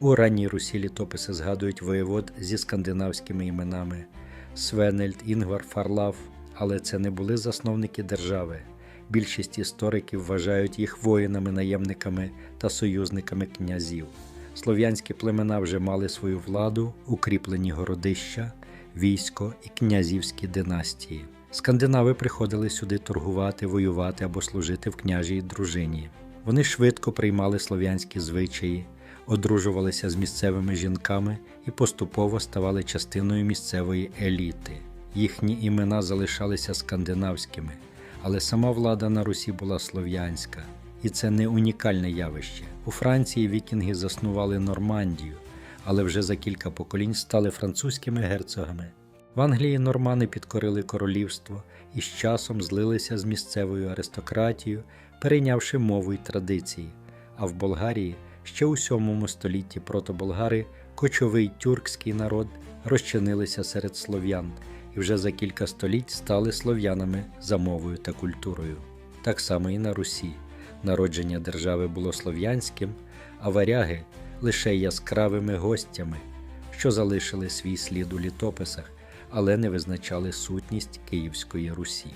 У ранній Русі літописи згадують воєвод зі скандинавськими іменами Свенельд, Інгвар, Фарлав, але це не були засновники держави. Більшість істориків вважають їх воїнами-наємниками та союзниками князів. Слов'янські племена вже мали свою владу, укріплені городища, військо і князівські династії. Скандинави приходили сюди торгувати, воювати або служити в княжій дружині. Вони швидко приймали слов'янські звичаї, одружувалися з місцевими жінками і поступово ставали частиною місцевої еліти. Їхні імена залишалися скандинавськими, але сама влада на Русі була слов'янська. І це не унікальне явище. У Франції вікінги заснували Нормандію, але вже за кілька поколінь стали французькими герцогами. В Англії нормани підкорили королівство і з часом злилися з місцевою аристократією, перейнявши мову й традиції. А в Болгарії ще у VII столітті протоболгари, кочовий тюркський народ, розчинилися серед слов'ян і вже за кілька століть стали слов'янами за мовою та культурою. Так само і на Русі. Народження держави було слов'янським, а варяги лише яскравими гостями, що залишили свій слід у літописах, але не визначали сутність Київської Русі.